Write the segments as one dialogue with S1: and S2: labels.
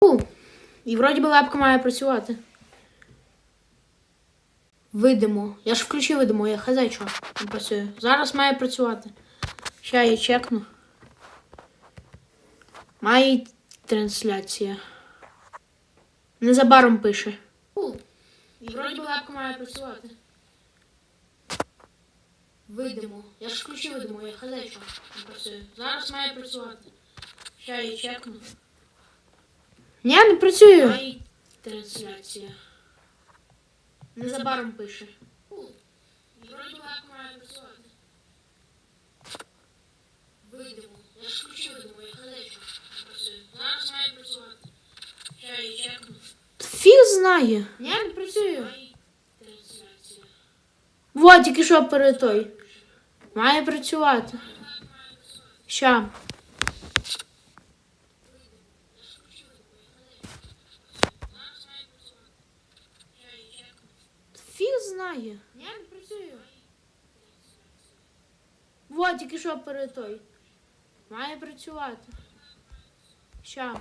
S1: У, І вроді би вебка має працювати. Видимо. Я ж включив видимо, я хз що не працює. Зараз має працювати. Ща я чекну. Має трансляція. Незабаром пише. У, І вроді би вебка має працювати. Видимо. Я ж включив видимо, я хз що не працює. Зараз має працювати. Ща я чекну. Ні, не працює. Має трансляція. Незабаром пише. Вроді як має працювати. Видимо. Я ж включив видимо, я. Працює. Зараз має працювати. Ща я чекну. Фіг знає. Ні, не працює. Трансляція. Вот, тільки що перед той. Має працювати. Ща. Знає. Я не працюю. Вот, тільки що перед той. Має працювати. Ща.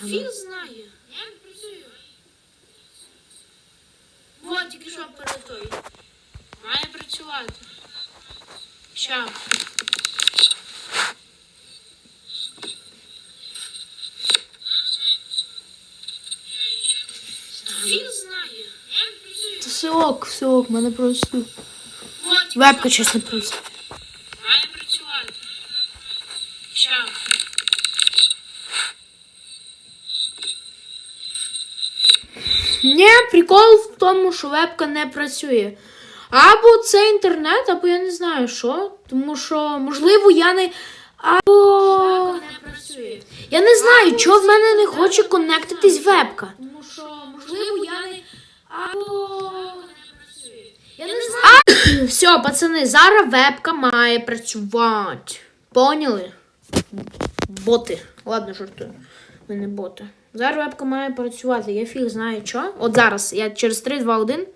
S1: Фіг знає. Я не працюю. Вот, тільки що перед той. Має працювати. Ща. Фіг знає. Та все ок, все ок, мене просто. Вебка чесно працює. Має працювати. Ні, прикол в тому, що вебка не працює. Або це інтернет, або я не знаю що. Тому що, можливо, я не. Або. не працює. Я не знаю, чого в мене не хоче конектитись вебка. Можливо, я не. Або. Я не знаю. Все, пацани, зараз вебка має працювати. Поняли? Боти. Ладно, жартую. Ми не боти. Зараз вебка має працювати. Я фіг знаю що. От зараз. Я через 3, 2, 1.